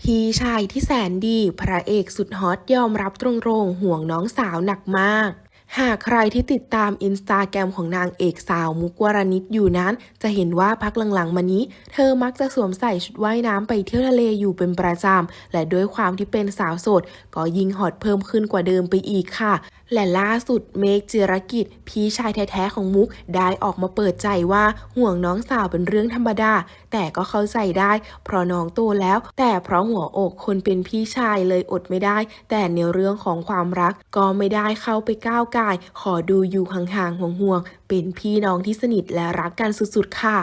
พี่ชายที่แสนดี พระเอกสุดฮอตยอมรับตรงๆ ห่วงน้องสาวหนักมาก หากใครที่ติดตามอินสตาแกรมของนางเอกสาวมุกวรณิตอยู่นั้น จะเห็นว่าพักหลังๆมานี้ เธอมักจะสวมใส่ชุดว่ายน้ำไปเที่ยวทะเลอยู่เป็นประจำ และด้วยความที่เป็นสาวโสด ก็ยิ่งฮอตเพิ่มขึ้นกว่าเดิมไปอีกค่ะ และล่าสุดเมกจิรกิจ พี่ชายแท้ๆของมุกได้ออกมาเปิดใจว่าห่วงน้องสาวเป็นเรื่องธรรมดา แต่ก็เข้าใจได้ เพราะน้องโตแล้ว แต่เพราะหัวอกคนเป็นพี่ชายเลยอดไม่ได้ แต่ในเรื่องของความรักก็ไม่ได้เข้าไปก้าวกาย ขอดูอยู่ห่างๆห่วงๆ เป็นพี่น้องที่สนิทและรักกันสุดๆ ค่ะ